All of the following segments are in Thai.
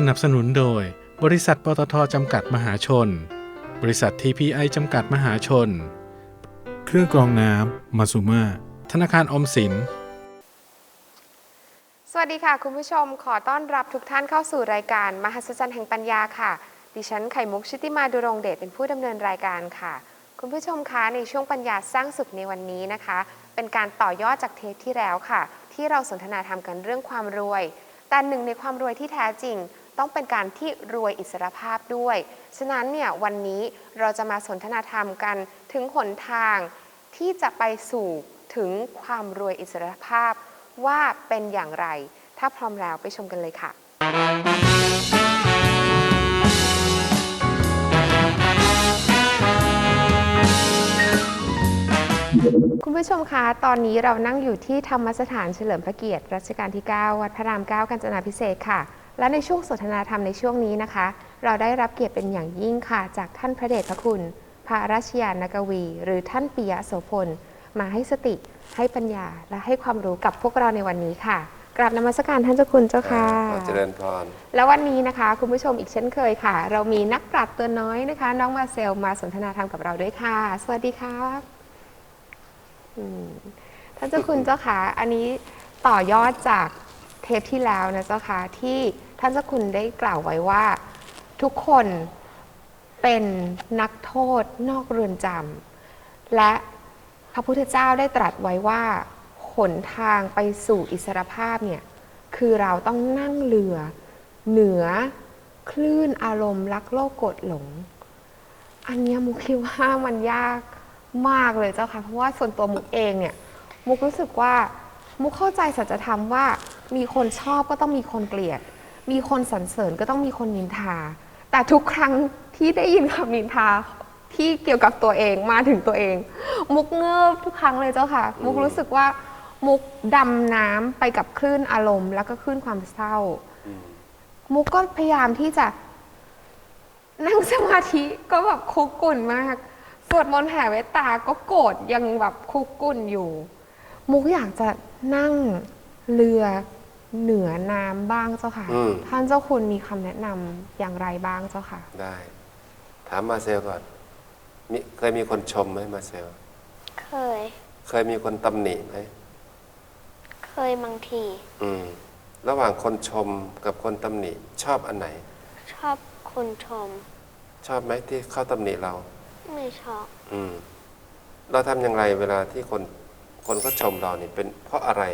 สนับสนุนโดย บริษัทปตทจำกัดมหาชน บริษัท TPI จำกัดมหาชน เครื่องกรองน้ำมาซูมาธนาคารออมสิน สวัสดีค่ะ คุณผู้ชมขอต้อนรับทุกท่านเข้าสู่รายการ มหัศจรรย์แห่งปัญญาค่ะ ดิฉันไข่มุกชิติมาดุรงเดชเป็นผู้ดำเนินรายการค่ะ คุณผู้ชมคะในช่วงปัญญาสร้างสุขในวันนี้นะคะ เป็นการต่อยอดจากเทปที่แล้วค่ะ ที่เราสนทนาทำกันเรื่องความรวย แต่หนึ่งในความรวยที่แท้จริง ต้องเป็นการที่รวยอิสรภาพด้วย ฉะนั้นเนี่ยวันนี้เราจะมาสนทนาธรรมกันถึงหนทางที่จะไปสู่ถึงความรวยอิสรภาพว่าเป็นอย่างไร ถ้าพร้อมแล้วไปชมกันเลยค่ะ คุณผู้ชมคะตอนนี้เรานั่งอยู่ที่ธรรมสถานเฉลิมพระเกียรติรัชกาลที่ 9 วัดพระราม 9 กาญจนาพิเศษค่ะ และในช่วงสนทนาธรรมในช่วงนี้นะคะ เราได้รับเกียรติเป็นอย่างยิ่งค่ะ จากท่านพระเดชพระคุณ พระราชยานกวี หรือท่านปิยะโสพล มาให้สติ ให้ปัญญา และให้ความรู้กับพวกเราในวันนี้ค่ะ กราบนมัสการท่านเจ้าคุณเจ้าค่ะ ขอเจริญพร แล้ววันนี้นะคะ คุณผู้ชมอีกเช่นเคยค่ะ เรามีนักปราชญ์ตัวน้อยนะคะ น้องมาเซลมาสนทนาธรรมกับเราด้วยค่ะ สวัสดีครับอืมท่านเจ้าคุณเจ้าค่ะ อันนี้ต่อยอดจากเทปที่แล้วนะเจ้าค่ะที่ ท่านเจ้าคุณได้กล่าวไว้ว่าทุกคนเป็นนักโทษนอกเรือนจำและพระพุทธเจ้าได้ตรัสไว้ว่าหนทางไปสู่อิสรภาพเนี่ยคือเราต้องนั่งเรือเหนือคลื่นอารมณ์รักโลกกดหลง อันนี้มุกคิดว่ามันยากมากเลยเจ้าค่ะ เพราะว่าส่วนตัวมุกเองเนี่ย มุกรู้สึกว่ามุกเข้าใจสัจธรรมว่ามีคนชอบก็ต้องมีคนเกลียด มีคนสรรเสริญก็ต้องมีคนนินทา แต่ทุกครั้งที่ได้ยินคำนินทาที่เกี่ยวกับตัวเองมาถึงตัวเอง มุกเงิบทุกครั้งเลยเจ้าค่ะ มุกรู้สึกว่า มุกดำน้ำไปกับคลื่นอารมณ์ แล้วก็คลื่นความเศร้า มุกก็พยายามที่จะนั่งสมาธิก็แบบคุกกุ่นมาก สวดมนต์แผ่เมตตาก็โกรธยังแบบคุกกุ่นอยู่ มุกอยากจะนั่งเรือ เหนือน้ำบ้างเจ้าค่ะ อืม ท่านเจ้าคุณมีคำแนะนำอย่างไรบ้างเจ้าค่ะ ได้ ถามมาเซลก่อนมีเคยมีคนชมไหมมาเซล เคย เคยมีคนตำหนิไหมเคยบางที อืม ระหว่างคนชมกับคนตำหนิ ชอบอันไหน ชอบคนชม ชอบไหมที่เขาตำหนิเรา ไม่ชอบ อืม เราทำอย่างไรเวลาที่คนคนเขาชมเรานี่เป็นเพราะอะไร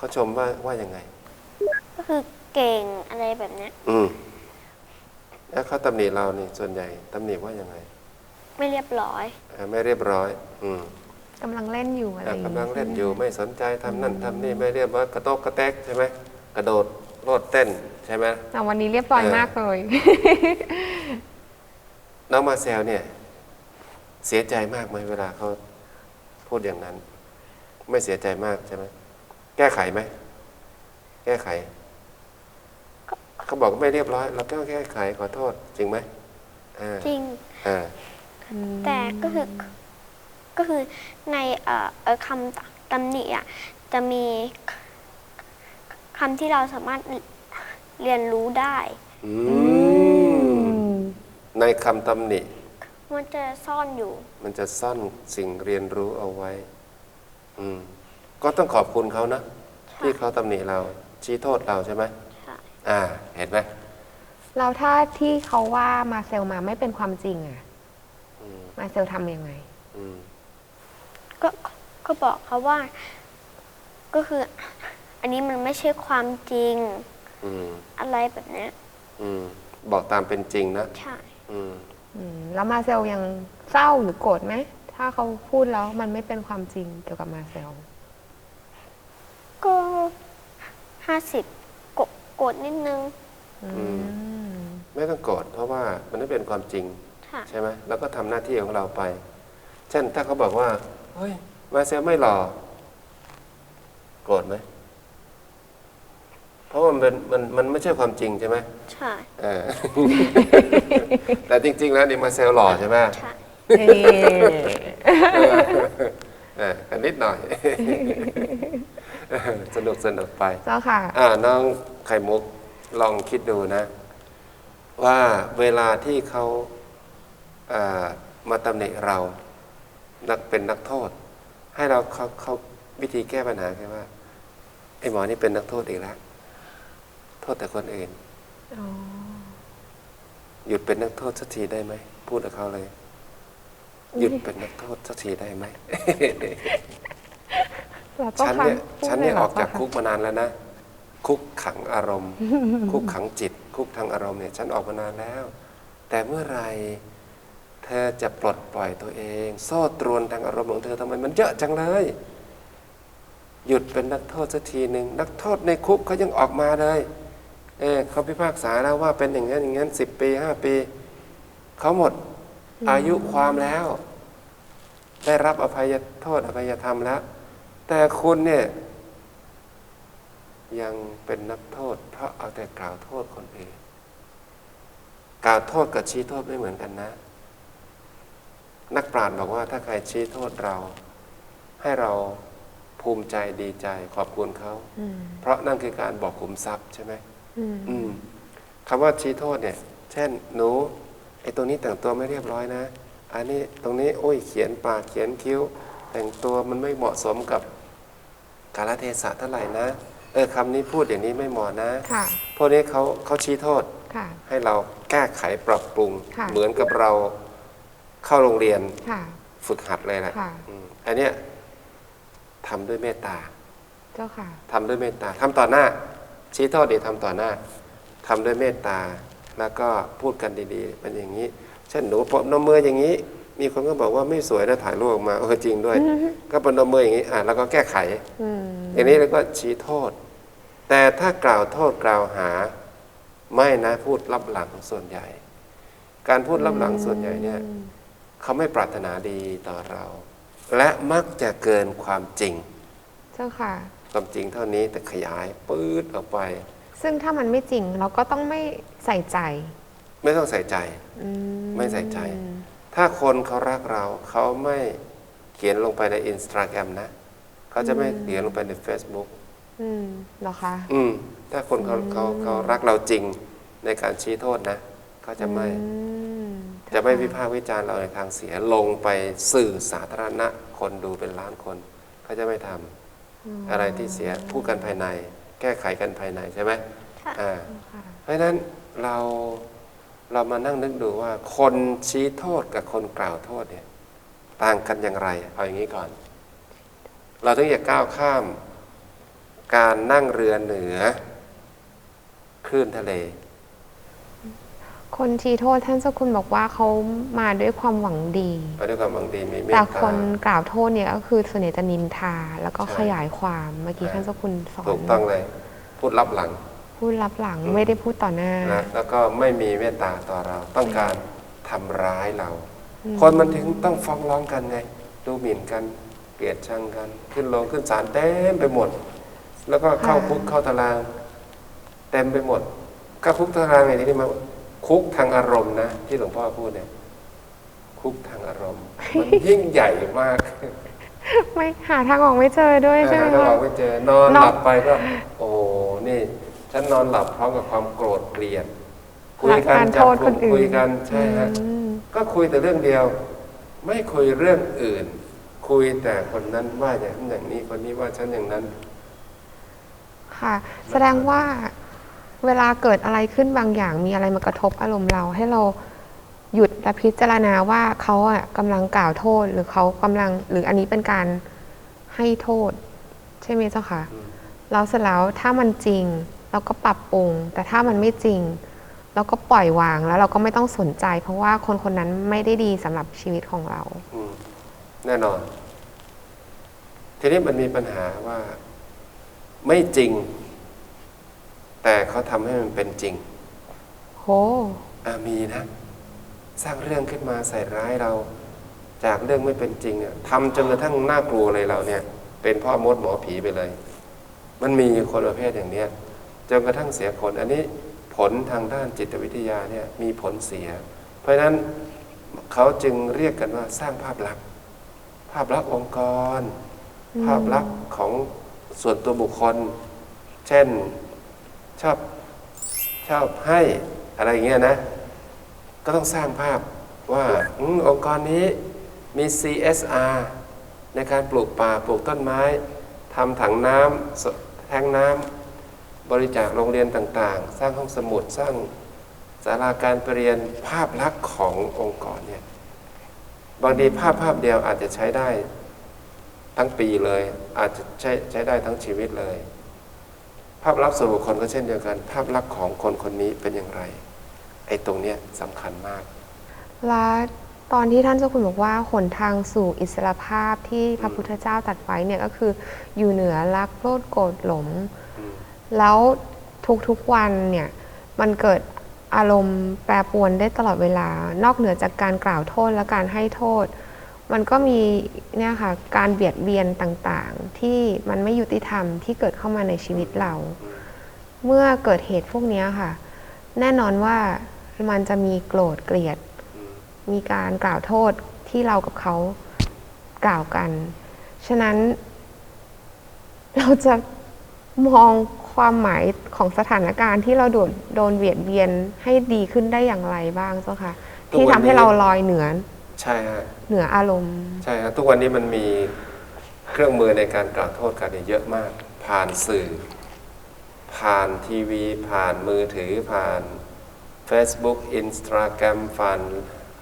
เขาชมว่าว่ายังไง ก็คือเก่งอะไรแบบเนี้ยอืมแล้วเขาตำหนิเรานี่ส่วนใหญ่ตำหนิว่ายังไงไม่เรียบร้อยเอ่อไม่เรียบร้อย อืมกำลังเล่นอยู่อะไรออะย่างกำลังนี้เล่นอยู่ไม่สนใจทำนั่นทำนี่ไม่เรียบร้อยกระโตกกระแตกใช่ไหมกระโดดโลดเต้นใช่ไหมแต่วันนี้เรียบร้อยเออ มากเลย น้องมาเซลเนี่ย เสียใจมากไหมเวลาเขาพูดอย่างนั้น ไม่เสียใจมากใช่ไหม แก้ไขไหม แก้ไข เขาบอกว่าไม่เรียบร้อย เราแก้แก้ไขขอโทษ จริงไหมอ่าจริงอ่าแต่ก็คือก็คือในเอ่อเอ่อคำตำหนิอะจะมีคำที่เราสามารถเรียนรู้ได้อืมในคำตำหนิ มันจะซ่อนอยู่ มันจะซ่อนสิ่งเรียนรู้เอาไว้ อืม ก็ต้องขอบคุณเขานะใช่ที่เขาตำหนิเราชี้โทษเราใช่ไหมใช่ อ่า เห็นไหมเราถ้าที่เขาว่ามาเซลมาไม่เป็นความจริงอะอืมมาเซลทำยังไง อืมก็ก็บอกเขาว่า ก็คือ อันนี้มันไม่ใช่ความจริงอืมอะไรแบบเนี้ยอืมบอกตามเป็นจริงนะใช่ อืมอืมแล้วมาเซลยังเศร้าหรือโกรธไหมทถ้าเขาพูดแล้วมันไม่เป็นความจริงเกี่ยวกับมาเซล ก็ ห้าสิบกดนิดนึง อืม ไม่ต้องโกรธเพราะว่ามันไม่เป็นความจริง ค่ะ ใช่ไหมแล้วก็ทำหน้าที่ของเราไป เช่นถ้าเขาบอกว่าเฮ้ยมาเซลไม่หล่อโกรธไหมเพราะว่ามันเป็นมันมันไม่ใช่ความจริงใช่ไหมใช่ เออ แต่จริง ๆ แล้วนี่มาเซลหล่อใช่ไหมใช่เอ่เออกันนิดหน่อยเออ สนุกสนุกไปเจ้าค่ะอ่าน้องไข่มุกลองคิดดูนะ ว่าเวลาที่เขาอ่ามาตำหนิเรานักเป็นนักโทษ ให้เราเขาเขาวิธีแก้ปัญหาคือว่าไอ้หมอนี่เป็นนักโทษอีกแล้วโทษแต่คนอื่นอ๋อหยุดเป็นนักโทษสักทีได้ไหมพูดกับเขาเลย หยุดเป็นนักโทษสักทีได้ไหม เราต้องฉันฟังเนี่ยพูดฉันเนี่ยลหรออกจากเจ้คุกมานานแล้วนะ คุกขังอารมณ์ คุกขังจิต คุกทางอารมณ์เนี่ยฉันออกมานานแล้ว แต่เมื่อไหรเธอจะปลดปล่อยตัวเอง โซ่ตรวนทางอารมณ์ของเธอทำไมมันเยอะจังเลย หยุดเป็นนักโทษสักทีหนึ่งนักโทษในคุกเขายังออกมาเลย เออเขาพิพากษาแล้วว่าเป็นอย่างนั้นอย่างนั้นสิบปีห้าปีเขาหมดอายุความแล้ว ได้รับอภัยโทษอภัยธรรมแล้ว แต่คุณเนี่ยยังเป็นนักโทษ เพราะเอาแต่กล่าวโทษคนอื่นกล่าวโทษกับชี้โทษไม่เหมือนกันนะ นักปราชญ์บอกว่าถ้าใครชี้โทษเรา ให้เราภูมิใจดีใจขอบคุณเขาอืมเพราะนั่นคือการบอกขุมทรัพย์ใช่ไหมอืมอืมคำว่าชี้โทษเนี่ย เช่น หนูไอ้ตรงนี้แต่งตัวไม่เรียบร้อยนะ อันนี้ตรงนี้โอ้ยเขียนปากเขียนคิ้ว แต่งตัวมันไม่เหมาะสมกับกาลเทศะเท่าไหร่นะ เออคำนี้พูดอย่างนี้ไม่เหมาะนะค่ะ พวกนี้เขาเขาชี้โทษ ค่ะ ให้เราแก้ไขปรับปรุง ค่ะ เหมือนกับเราเข้าโรงเรียนค่ะ ฝึกหัดเลยแหละค่ะ อืมอันเนี้ยทำด้วยเมตตา เจ้าค่ะ ทำด้วยเมตตาทำต่อหน้า ชี้โทษดีทำต่อหน้าทำด้วยเมตตา แล้วก็พูดกันดีๆเป็นอย่างนี้ เช่นหนูปนมมืออย่างนี้ มีคนก็บอกว่าไม่สวยแล้วถ่ายรูปออกมาเออจริงด้วย ก็ปนมมืออย่างนี้อะแล้วก็แก้ไขอืมอย่างนี้แล้วก็ชี้โทษ แต่ถ้ากล่าวโทษกล่าวหา ไม่นะพูดรับหลังส่วนใหญ่ การพูดรับหลังส่วนใหญ่เนี่ยเขาไม่ปรารถนาดีต่อเรา และมักจะเกินความจริงเจ้าค่ะความจริงเท่านี้แต่ขยายปื๊ดออกไป ซึ่งถ้ามันไม่จริงเราก็ต้องไม่ใส่ใจ ไม่ต้องใส่ใจอืไม่ใส่ใจ ถ้าคนเขารักเราเขาไม่เขียนลงไปในอินสตาแกรมนะเขาจะไม่เขียนลงไปใน Facebook อืมเหรอคะอืม ถ้าคนเขาเขาเขารักเราจริงในการชี้โทษนะเขาจะไม่ อืมจะไม่วิพากษ์วิจารณ์เราในทางเสียลงไปสื่อสาธารณะคนดูเป็นล้านคนเขาจะไม่ทำอะไรที่เสียพูดกันภายใน แก้ไขกันภายในใช่ไหมค่ะ อ่า ค่ะ เพราะฉะนั้นเรา เรามานั่งนึกดูว่าคนชี้โทษกับคนกล่าวโทษเนี่ยต่างกันอย่างไร เอาอย่างนี้ก่อน เราถึงจะก้าวข้าม การนั่งเรือเหนือคลื่นทะเล คนทีโทษท่านเจ้าคุณบอกว่าเขามาด้วยความหวังดีไปด้วยความหวังดีมีเมตแต่ตาคนกล่าวโทษเนี่ยก็คือส่วนใหญ่จะนินทา แล้วก็ใช่ขยายความเมื่อกี้ใช่ท่านเจ้าคุณสอนถูกต้องเลย พูดลับหลัง พูดรับหลังอืมไม่ได้พูดต่อหน้า นะแล้วก็ไม่มีเมตตาต่อเรา ต้องการทำร้ายเราอืมคนมันถึงต้องฟ้องร้องกันไง ดูหมิ่นกันเกลียดชังกัน ขึ้นลงขึ้นศาลเต็มไปหมด แล้วก็เข้าคุกเข้าตารางเต็มไปหมดเข้าคุกตารางไงที่นี่มาคุกทางอารมณ์นะ ที่หลวงพ่อพูดเนี่ย คุกทางอารมณ์ มันยิ่งใหญ่มาก ไม่หาทางออกไม่เจอด้วยใช่ไหมถ้าคะ เราไม่เจอนอนนอนหลับไปก็ โอ้ นี่ ฉันนอนหลับพร้อมกับความโกรธเกลียด คุยกันการจัโทบษกคลุ่นมอื่นคุยกันใช่ฮะอืมก็คุยแต่เรื่องเดียว ไม่คุยเรื่องอื่น คุยแต่คนนั้นว่าอย่างนั้นอย่างนี้คนนี้ว่าฉันอย่างนั้น ค่ะ แสดงว่าเวลาเกิดอะไรขึ้นบางอย่างมีอะไรมากระทบอารมณ์เราให้เราหยุดและพิจารณาว่าเขาอะกำลังกล่าวโทษหรือเขากำลังหรืออันนี้เป็นการให้โทษ ใช่ไหมเจ้าค่ะอืมแล้วเสร็จแล้วถ้ามันจริง เราก็ปรับปรุง แต่ถ้ามันไม่จริง เราก็ปล่อยวางแล้วเราก็ไม่ต้องสนใจ เพราะว่าคนคนนั้นไม่ได้ดีสำหรับชีวิตของเรา อืมแน่นอน ทีนี้มันมีปัญหาว่าไม่จริง แต่เขาทำให้มันเป็นจริงโห อามีนะ สร้างเรื่องขึ้นมาใส่ร้ายเรา จากเรื่องไม่เป็นจริงอะทำจนกระทั่งน่ากลัวเลยเราเนี่ย เป็นพ่อมดหมอผีไปเลย มันมีคนประเภทอย่างเนี้ย จนกระทั่งเสียคนอันนี้ผลทางด้านจิตวิทยาเนี่ยมีผลเสีย เพราะฉะนั้นเขาจึงเรียกกันว่าสร้างภาพลักษณ์ภาพลักษณ์องค์กร ภาพลักษณ์ของส่วนตัวบุคคล เช่นชอบชอบให้อะไรอย่างเงี้ยนะ ก็ต้องสร้างภาพว่าอองค์กรนี้มี CSR ในการปลูกป่าปลูกต้นไม้ทำถังน้ำแทงน้ำ บริจาคโรงเรียนต่างๆ สร้างห้องสมุดสร้างศาลาการประเรียนภาพลักษณ์ขององค์กรเนี่ยบางทีภาพภาพเดียวอาจจะใช้ได้ทั้งปีเลย อาจจะใช้ใช้ได้ทั้งชีวิตเลย ภาพลักษณ์ส่วนบุคคลก็เช่นเดียวกัน ภาพลักษณ์ของคนคนนี้เป็นอย่างไรไอ้ตรงเนี้ยสำคัญมาก และตอนที่ท่านเจ้าคุณบอกว่าหนทางสู่อิสรภาพที่พระพุทธเจ้าตรัดไว้เนี่ยก็คืออยู่เหนือรักโลดโกรธหลง แล้วทุกๆวันเนี่ยมันเกิดอารมณ์แปรปรวนได้ตลอดเวลา นอกเหนือจากการกล่าวโทษและการให้โทษ มันก็มีเนี่ยค่ะการเบียดเบียนต่างๆ ที่มันไม่ยุติธรรมที่เกิดเข้ามาในชีวิตเรา เมื่อเกิดเหตุพวกนี้ค่ะ แน่นอนว่ามันจะมีโกรธเกลียด มีการกล่าวโทษที่เรากับเขากล่าวกัน ฉะนั้น เราจะมอง ความหมายของสถานการณ์ที่เราโดนโดนเบียดเบียนให้ดีขึ้นได้อย่างไรบ้างเจ้าค่ะ ทุกที่วันทำให้นี้เราลอยเหนือใช่ฮะเหนืออารมณ์ ใช่ครับทุกวันนี้มันมีเครื่องมือในการกล่าวโทษกันเนี่ยเยอะมาก ผ่านสื่อ ผ่านทีวี ผ่านมือถือผ่าน Facebook Instagram ผ่าน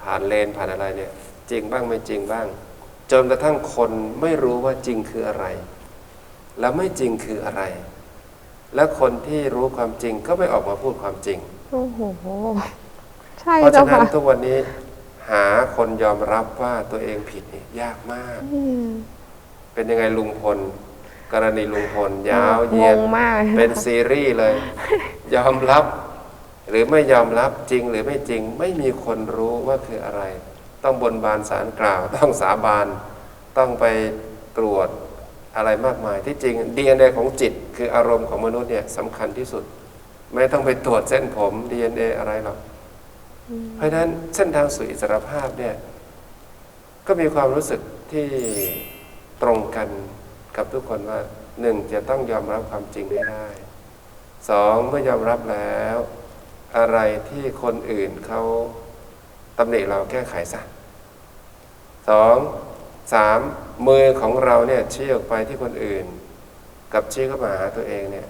ผ่านเลนผ่านอะไรเนี่ย จริงบ้างไม่จริงบ้าง จนกระทั่งคนไม่รู้ว่าจริงคืออะไร แล้วไม่จริงคืออะไร แล้วคนที่รู้ความจริงก็ไม่ออกมาพูดความจริง โอ้โห ใช่เพราะเจ้าฉะนั้นค่ะทุกวันนี้หาคนยอมรับว่าตัวเองผิดนี่ยากมาก อืมเป็นยังไงลุงพล กรณีลุงพล ยาวเหยียงดงมากเป็นซีรีส์เลย ยอมรับ หรือไม่ยอมรับจริงหรือไม่จริง ไม่มีคนรู้ว่าคืออะไร ต้องบนบานสารกล่าว ต้องสาบาน ต้องไปตรวจ อะไรมากมายที่จริง DNA ของจิตคืออารมณ์ของมนุษย์เนี่ยสำคัญที่สุด ไม่ต้องไปตรวจเส้นผม DNA อะไรหรอกเพราะฉะนั้นเส้นทางสู่อิสรภาพเนี่ยก็มีความรู้สึกที่ตรงกันกับทุกคนว่าหนึ่งจะต้องยอมรับความจริงให้ได้สองเมื่อยอมรับแล้ว อะไรที่คนอื่นเขาตำหนิเราแก้ไขซะสอง สามมือของเราเนี่ยชี้ออกไปที่คนอื่น กับชี้เข้ามาหาตัวเองเนี่ย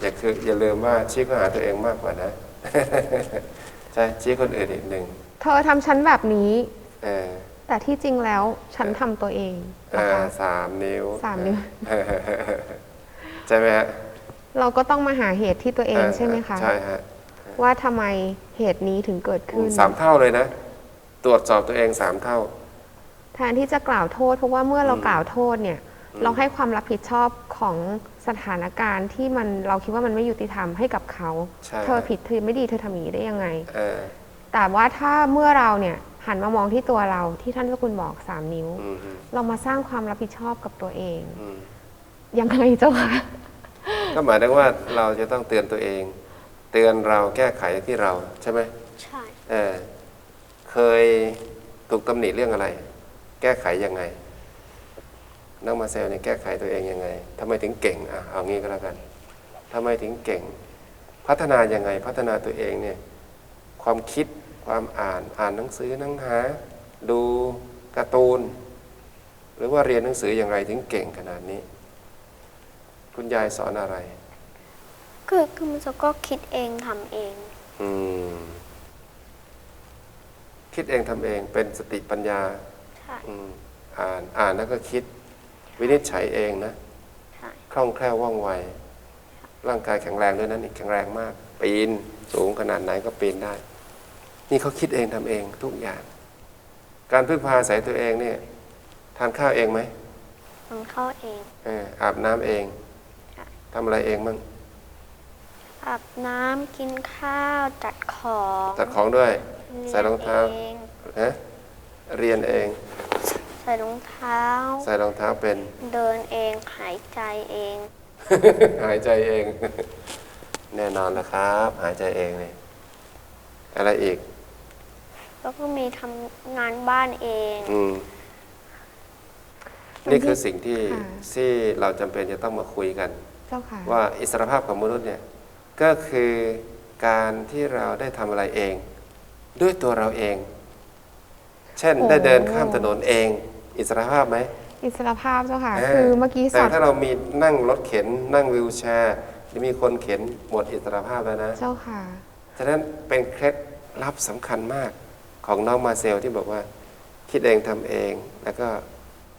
อย่าคืออย่าลืมว่าชี้เข้าหาตัวเองมากกว่านะใช่ชี้คนอื่นอีกหนึ่งเธอทำฉันแบบนี้เออแต่ที่จริงแล้วฉันทำตัวเองอ่านะคะสามนิ้วสามนิ้วใช่ไหมฮะเราก็ต้องมาหาเหตุที่ตัวเองใช่ไหมคะใช่ฮะว่าทำไมเหตุนี้ถึงเกิดขึ้นสามเท่าเลยนะ ตรวจสอบตัวเองสามเท่า แทนที่จะกล่าวโทษ เพราะว่าเมื่อเราอืมกล่าวโทษเนี่ยอืมเราให้ความรับผิดชอบของสถานการณ์ที่มันเราคิดว่ามันไม่ยุติธรรมให้กับเขา ใช่ เธอผิดเธอไม่ดีเธอทำอย่างนี้ได้ยังไง เออแต่ว่าถ้าเมื่อเราเนี่ยหันมามองที่ตัวเราที่ท่านเจ้าคุณบอกสามนิ้ว อืมฮึเรามาสร้างความรับผิดชอบกับตัวเอง อืมยังไงเจ้าคะก็หมายถึงว่าเราจะต้องเตือนตัวเอง เตือนเราแก้ไขที่เราใช่ไหมใช่ เออเคยถูกตำหนิเรื่องอะไร แก้ไขยังไงน้องมาเซลเนี่ยแก้ไขตัวเองยังไงทำไมถึงเก่งอะเอางี้ก็แล้วกันทำไมถึงเก่ง พัฒนายังไง พัฒนาตัวเองเนี่ย ความคิด ความอ่าน อ่านหนังสือหนังหา ดูการ์ตูน หรือว่าเรียนหนังสืออย่างไรถึงเก่งขนาดนี้ คุณยายสอนอะไร คือคือมันก็คิดเองทำเอง อืมคิดเองทำเองเป็นสติปัญญาใช่ อืมอ่านอ่านแล้วก็คิด วินิจฉัยเองนะใช่คล่องแคล่วว่องไว ร่างกายแข็งแรงด้วยนั้นอีกแข็งแรงมาก ปีนสูงขนาดไหนก็ปีนได้ นี่เขาคิดเองทำเองทุกอย่าง การพึ่งพาอาศัยตัวเองเนี่ย ทานข้าวเองไหมมันเข้าเองเอออาบน้ำเองค่ะทำอะไรเองมั่งอาบน้ำกินข้าวจัดของตัดของด้วยรียนใส่รองเท้าเองนะ เรียนเอง ใส่รองเท้า ใส่รองเท้าเป็น เดินเองหายใจเอง หายใจเอง แน่นอนแล้วครับ หายใจเองเลยอะไรอีก แล้วก็มีทำงานบ้านเอง อืม นี่คือสิ่งที่ค่ะ ที่เราจำเป็นจะต้องมาคุยกัน เจ้าค่ะ ว่าอิสรภาพของมนุษย์เนี่ยก็คือการที่เราได้ทำอะไรเอง ด้วยตัวเราเอง เช่นโอ้ได้เดินข้ามถนนเอง อิสรภาพไหมอิสรภาพเจ้าค่ะเคือเมื่อกี้สแต่อนถ้าเรามีนั่งรถเข็นนั่งวิวแชร์หรือมีคนเข็นหมดอิสรภาพแล้วนะ เจ้าค่ะ ฉะนั้นเป็นเคล็ดลับสำคัญมากของน้องมาเซลที่บอกว่า คิดเองทำเอง แล้วก็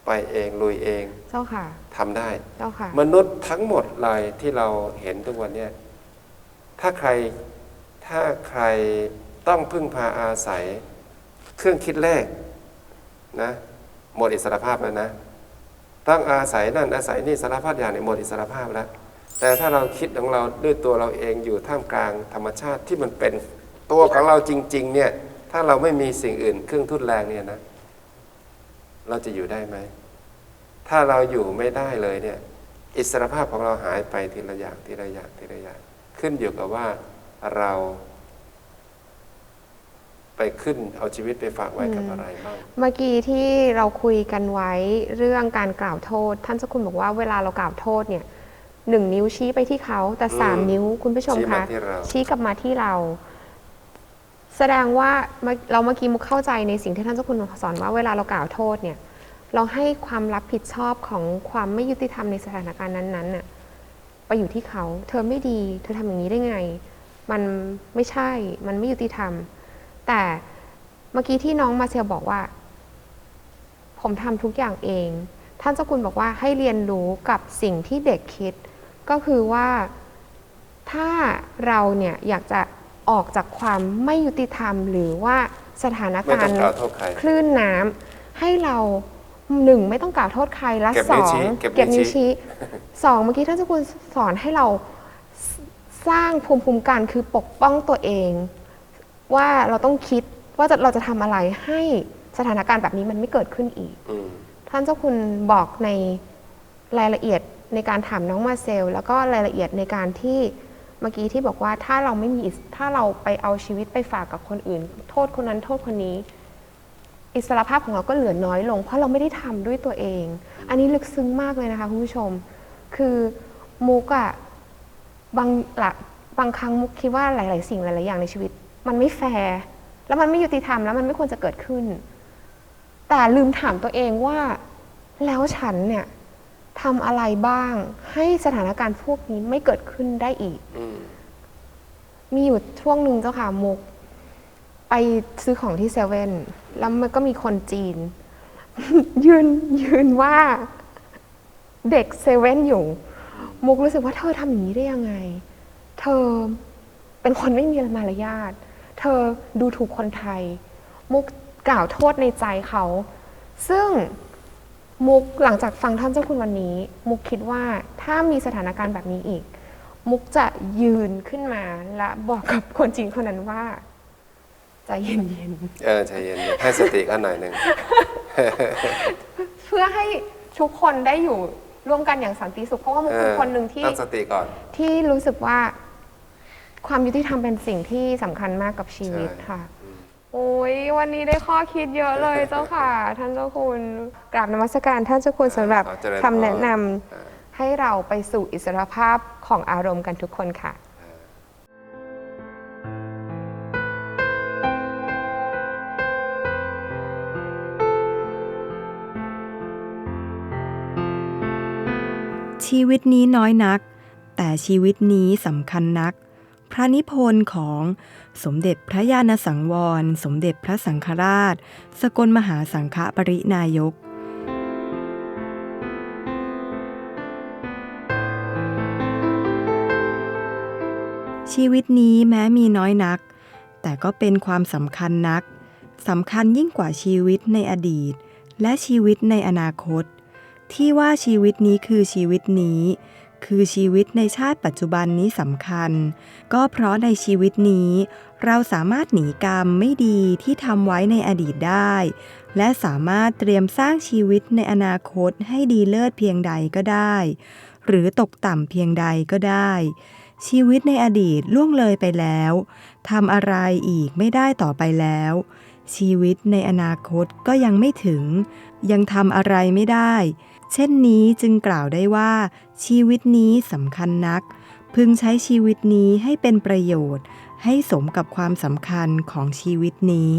ไปเองลุยเองเจ้าค่ะ ทำได้ เจ้าค่ะ มนุษย์ทั้งหมดเลยที่เราเห็นทุกวันเนี่ยถ้าใครถ้าใครต้องพึ่งพาอาศัย เครื่องคิดเลขนะหมดอิสรภาพแล้วนะต้องอาศัยนั่นอาศัยนี่สารพัดอย่างเนี่ยหมดอิสรภาพแล้วแต่ถ้าเราคิดของเราด้วยตัวเราเองอยู่ท่ามกลางธรรมชาติที่มันเป็นตัวของเราจริง ๆ เนี่ย ถ้าเราไม่มีสิ่งอื่น เครื่องทุนแรงเนี่ยนะ เราจะอยู่ได้ไหม ถ้าเราอยู่ไม่ได้เลยเนี่ย อิสรภาพของเราหายไปทีละอย่างทีละอย่างทีละอย่างขึ้นอยู่กับว่าเรา ไปขึ้นเอาชีวิตไปฝากไว้กับอืมอะไรบ้างเมื่อกี้ที่เราคุยกันไว้เรื่องการกล่าวโทษ ท่านเจ้าคุณบอกว่าเวลาเรากล่าวโทษเนี่ยหนึ่งนิ้วชี้ไปที่เขาแต่สามอืมนิ้วคุณผู้ชมชี้มาคะที่เราชี้กลับมาที่เรา แสดงว่าเมื่อเราเมื่อกี้มุกเข้าใจในสิ่งที่ท่านเจ้าคุณสอนว่าเวลาเรากล่าวโทษเนี่ย เราให้ความรับผิดชอบของความไม่ยุติธรรมในสถานการณ์นั้นๆน่ะไปอยู่ที่เขา เธอไม่ดี เธอทำอย่างนี้ได้ไง มันไม่ใช่มันไม่ยุติธรรม แต่เมื่อกี้ที่น้องมาเซลบอกว่า ผมทำทุกอย่างเอง ท่านเจ้าคุณบอกว่าให้เรียนรู้กับสิ่งที่เด็กคิด ก็คือว่าถ้าเราเนี่ยอยากจะออกจากความไม่ยุติธรรม หรือว่าสถานไม่กาต้อรงณ์กล่าวโทษใครคลื่นน้ำให้เราหนึ่งไม่ต้องกล่าวโทษใครและเก็บสนิ้อวงชี้เก็บนิ้วนิ้วชี้สองเมื่อกี้ท่านเจ้าคุณสอนให้เราสสร้างภูมิคุ้มกันคือปกป้องตัวเอง ว่าเราต้องคิดว่าจะเราจะทำอะไรให้สถานการณ์แบบนี้มันไม่เกิดขึ้นอีก อืม ท่านเจ้าคุณบอกในรายละเอียดในการถามน้องมาเซล แล้วก็รายละเอียดในการที่เมื่อกี้ที่บอกว่าถ้าเราไม่มีอิสถ้าเราไปเอาชีวิตไปฝากกับคนอื่น โทษคนนั้นโทษคนนี้ อิสรภาพของเราก็เหลือน้อยลง เพราะเราไม่ได้ทำด้วยตัวเอง อันนี้ลึกซึ้งมากเลยนะคะคุณผู้ชม คือมุกอะบางหลักบางครั้งมุกคิดว่าหลาย ๆ สิ่งหลาย ๆ อย่างในชีวิต มันไม่แฟร์แล้วมันไม่ยุติธรรมแล้วมันไม่ควรจะเกิดขึ้น แต่ลืมถามตัวเองว่า แล้วฉันเนี่ยทำอะไรบ้าง ให้สถานการณ์พวกนี้ไม่เกิดขึ้นได้อีกอืมมีอยู่ช่วงหนึ่งเจ้าค่ะมุก ไปซื้อของที่เซเว่นแล้วมันก็มีคนจีน ยืนยืนว่าเด็กเซเว่นอยู่ มุกรู้สึกว่าเธอทำอย่างนี้ได้ยังไง เธอเป็นคนไม่มีมารยาท เธอดูถูกคนไทย มุกกล่าวโทษในใจเขา ซึ่งมุกหลังจากฟังท่านเจ้าคุณวันนี้ มุกคิดว่าถ้ามีสถานการณ์แบบนี้อีก มุกจะยืนขึ้นมาและบอกกับคนจีนคนนั้นว่าใจเย็นเออใจเย็นๆให้สติกันหน่อยหนึ่ง ๆ เพื่อให้ทุกคนได้อยู่ร่วมกันอย่างสันติสุขเพราะว่ามุกเป็นคนหนึ่งที่ ตั้งสติก่อน ที่รู้สึกว่า ความยุติธรรมเป็นสิ่งที่สำคัญมากกับชีวิตใช่ค่ะ โอ้ยวันนี้ได้ข้อคิดเยอะเลยเจ้าค่ะ ท่านเจ้าคุณกราบนมัสการท่านเจ้าคุณสำหรับขอเจริญพร คำแนะนอ่าำให้เราไปสู่อิสรภาพของอารมณ์กันทุกคนค่ะ ชีวิตนี้น้อยนัก แต่ชีวิตนี้สำคัญนัก พระนิพนธ์ของสมเด็จพระญาณสังวร สมเด็จพระสังฆราช สกลมหาสังฆปรินายกชีวิตนี้แม้มีน้อยนัก แต่ก็เป็นความสำคัญนัก สำคัญยิ่งกว่าชีวิตในอดีต และชีวิตในอนาคต ที่ว่าชีวิตนี้คือชีวิตนี้ คือชีวิตในชาติปัจจุบันนี้สำคัญ ก็เพราะในชีวิตนี้ เราสามารถหนีกรรมไม่ดีที่ทำไว้ในอดีตได้ และสามารถเตรียมสร้างชีวิตในอนาคตให้ดีเลิศเพียงใดก็ได้ หรือตกต่ำเพียงใดก็ได้ ชีวิตในอดีตล่วงเลยไปแล้วทำอะไรอีกไม่ได้ต่อไปแล้ว ชีวิตในอนาคตก็ยังไม่ถึง ยังทำอะไรไม่ได้ เช่นนี้จึงกล่าวได้ว่า ชีวิตนี้สำคัญนัก พึงใช้ชีวิตนี้ให้เป็นประโยชน์ ให้สมกับความสำคัญของชีวิตนี้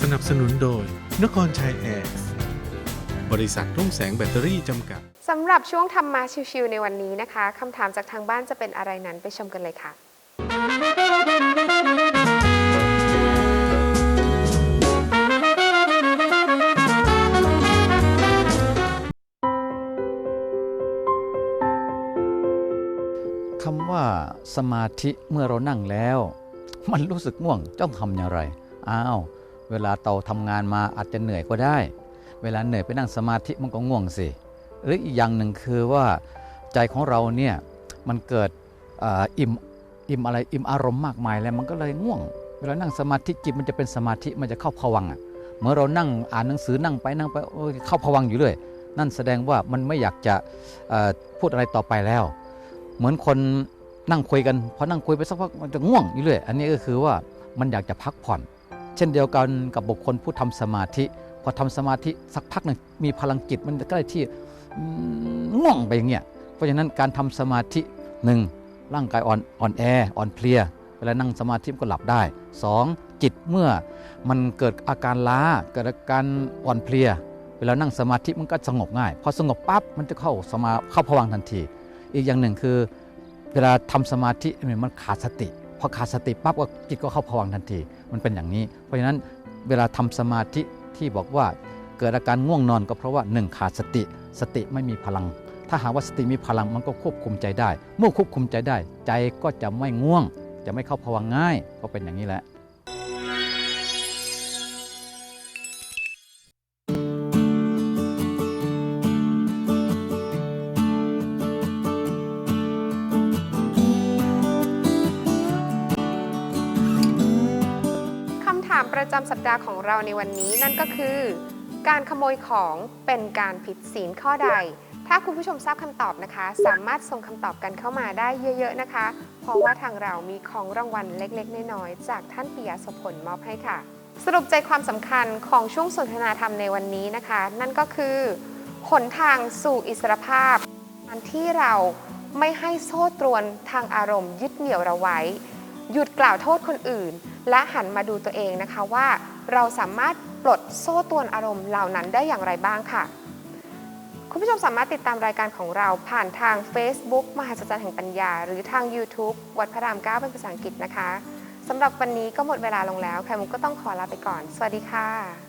สนับสนุนโดย นครชัยแอร์บริษัทรุ่งแสงแบตเตอรี่จำกัด สำหรับช่วงธรรมาชิวๆในวันนี้นะคะคำถามจากทางบ้านจะเป็นอะไรนั้นไปชมกันเลยค่ะ คำว่าสมาธิเมื่อเรานั่งแล้ว มันรู้สึกง่วงต้องทำอย่างไร อ้าว เวลาเราทำงานมาอาจจะเหนื่อยก็ได้ เวลาเหนื่อยไปนั่งสมาธิมันก็ง่วงสิ หรืออีกอย่างหนึ่งคือว่าใจของเราเนี่ยมันเกิดอ,อิ่มอิ่มอะไรอิ่มอารมณ์มากมายแล้วมันก็เลยง่วงเวลานั่งสมาธิจิตมันจะเป็นสมาธิมันจะเข้าผวังค์อะเมื่อเรานั่งอ่านหนังสือนั่งไปนั่งไปเข้าผวังอยู่เลย นั่นแสดงว่ามันไม่อยากจะพูดอะไรต่อไปแล้ว เหมือนคนนั่งคุยกันพอนั่งคุยไปสักพักมันจะง่วงอยู่เลย อันนี้ก็คือว่ามันอยากจะพักผ่อน เช่นเดียวกันกับบุคคลผู้ทำสมาธิ พอทำสมาธิสักพักหนึ่งมีพลังจิตมันก็ได้ที่ ง่วงไปอย่างเงี้ยเพราะฉะนั้นการทำสมาธิหนึ่งร่างกายอ่อนอ่อนแออ่อนเพลียเวลานั่งสมาธิก็หลับได้สองจิตเมื่อมันเกิดอาการล้าเกิดอาการอ่อนเพลีย เวลานั่งสมาธิมันก็สงบง่าย พอสงบปั๊บมันจะเข้าสมาเข้าผวังทันที อีกอย่างหนึ่งคือ เวลาทำสมาธิมันขาดสติพอขาดสติปั๊บก็จิตก็เข้าผวังทันที มันเป็นอย่างนี้ เพราะฉะนั้นเวลาทำสมาธิที่บอกว่า เกิดอาการง่วงนอนก็เพราะว่าหนึ่งขาดสติ สติไม่มีพลัง ถ้าหากว่าสติมีพลังมันก็ควบคุมใจได้ เมื่อควบคุมใจได้ ใจก็จะไม่ง่วง จะไม่เข้าผวังง่ายก็เป็นอย่างนี้แหละคำถามประจำสัปดาห์ของเราในวันนี้นั่นก็คือ การขโมยของเป็นการผิดศีลข้อใด ถ้าคุณผู้ชมทราบคำตอบนะคะ สามารถส่งคำตอบกันเข้ามาได้เยอะ ๆนะคะ เพราะว่าทางเรามีของรางวัลเล็กๆ น้อยๆ จากท่านปิยะสผลมอบให้ค่ะ สรุปใจความสำคัญของช่วงสนทนาธรรมในวันนี้นะคะ นั่นก็คือหนทางสู่อิสรภาพการที่เราไม่ให้โซ่ตรวนทางอารมณ์ยึดเหนี่ยวเราไว้ หยุดกล่าวโทษคนอื่น และหันมาดูตัวเองนะคะว่า เราสามารถปลดโซ่ตวนอารมณ์เหล่านั้นได้อย่างไรบ้างค่ะ คุณผู้ชมสามารถติดตามรายการของเราผ่านทาง Facebook มหาสจรรย์แห่งปัญญา หรือทาง YouTube วัดพระราม9เป็นภาษาอังกฤษนะคะสำหรับวันนี้ก็หมดเวลาลงแล้วไข่มุกก็ต้องขอลาไปก่อน สวัสดีค่ะ